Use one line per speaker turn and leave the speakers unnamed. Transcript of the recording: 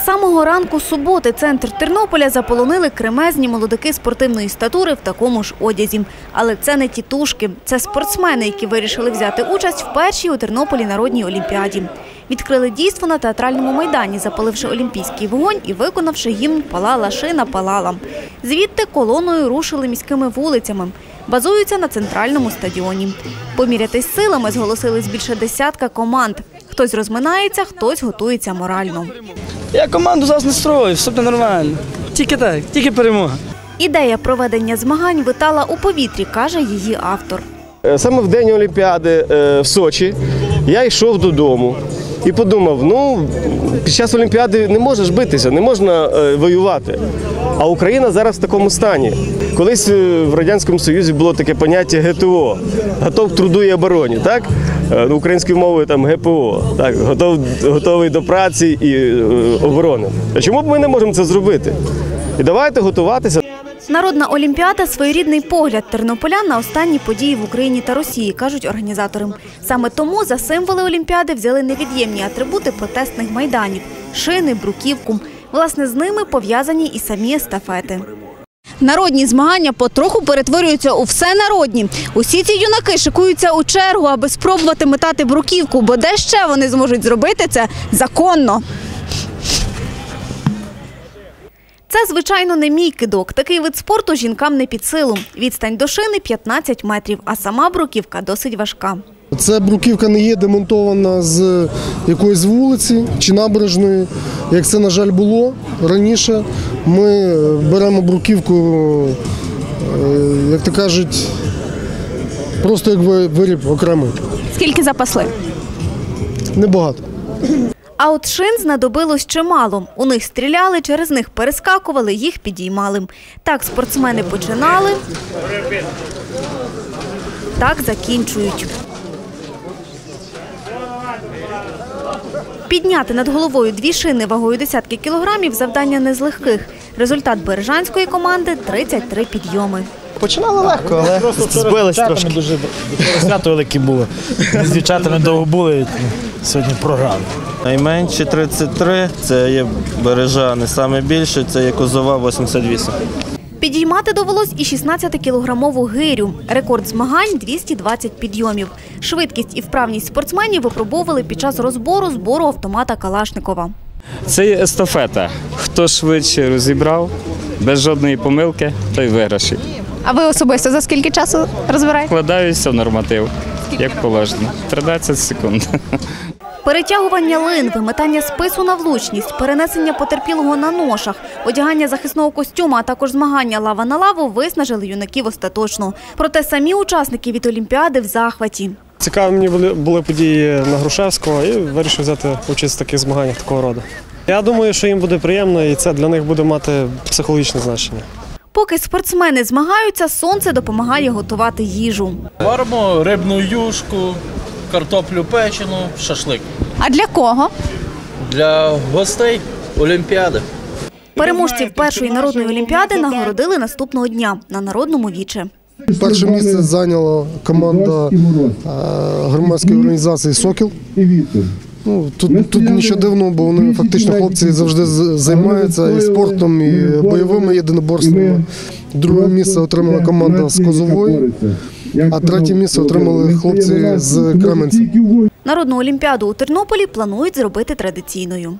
З самого ранку суботи центр Тернополя заполонили кремезні молодики спортивної статури в такому ж одязі. Але це не тітушки, це спортсмени, які вирішили взяти участь в першій у Тернополі народній олімпіаді. Відкрили дійство на театральному майдані, запаливши олімпійський вогонь і виконавши гімн Палала шина палала. Звідти колоною рушили міськими вулицями. Базуються на центральному стадіоні. Помірятись силами зголосились більше десятка команд. Хтось розминається, хтось готується морально.
Я команду зараз не строю, все буде нормально. Тільки так, тільки перемога.
Ідея проведення змагань витала у повітрі, каже її автор.
Е, Саме в день Олімпіади е, в Сочі я йшов додому і подумав: ну під час Олімпіади не можеш битися, не можна е, воювати. А Україна зараз в такому стані. Колись е, в Радянському Союзі було таке поняття ГТО готов к труду і обороні, так? Е, ну, Українською мовою там ГПО, так, готов, готовий до праці і е, оборони. А чому б ми не можемо це зробити? І давайте готуватися.
Народна олімпіада своєрідний погляд тернополян на останні події в Україні та Росії, кажуть організатори. Саме тому за символи олімпіади взяли невід'ємні атрибути протестних майданів шини, бруківку. Власне, з ними пов'язані і самі естафети. Народні змагання потроху перетворюються у всенародні. Усі ці юнаки шикуються у чергу, аби спробувати метати бруківку, бо де ще вони зможуть зробити це законно. Це, звичайно, не мій кидок. Такий вид спорту жінкам не під силу. Відстань до шини 15 метрів, а сама бруківка досить важка.
Це бруківка не є демонтована з якоїсь вулиці чи набережної. Як це, на жаль, було раніше. Ми беремо бруківку, е, як то кажуть, просто як виріб окремий.
Скільки запасли?
Небагато.
А от шин знадобилось чимало. У них стріляли, через них перескакували, їх підіймали. Так спортсмени починали, так закінчують. Підняти над головою дві шини вагою десятки кілограмів завдання не з легких. Результат бережанської команди 33 підйоми.
Починали легко, але збились трошки.
дуже свято велике було. З дівчатами довго були, сьогодні програли.
Найменші 33, це є бережани. Саме більше це є козова 88.
Підіймати довелось і 16-кілограмову гирю. Рекорд змагань – 220 підйомів. Швидкість і вправність спортсменів випробовували під час розбору збору автомата Калашникова.
Це є естафета. Хто швидше розібрав, без жодної помилки, той виграшить.
А ви особисто за скільки часу розбираєте?
Вкладаюся в норматив, як положено. 13 секунд.
Перетягування лин, виметання спису на влучність, перенесення потерпілого на ношах, одягання захисного костюма, а також змагання лава на лаву виснажили юнаків остаточно. Проте самі учасники від Олімпіади в захваті.
Цікаві мені були, були події на Грушевського і вирішив взяти участь в таких змаганнях такого роду. Я думаю, що їм буде приємно і це для них буде мати психологічне значення.
Поки спортсмени змагаються, сонце допомагає готувати їжу.
Варимо рибну юшку, картоплю печену, шашлик.
А для кого?
Для гостей Олімпіади.
Переможців першої народної олімпіади нагородили наступного дня на народному віче.
Перше місце зайняла команда е, громадської організації Сокіл. Ну, тут, тут нічого дивного, бо вони фактично хлопці завжди з- займаються і спортом, і бойовими єдиноборствами. Друге місце отримала команда з Козової, а третє місце отримали хлопці з Кременця.
Народну олімпіаду у Тернополі планують зробити традиційною.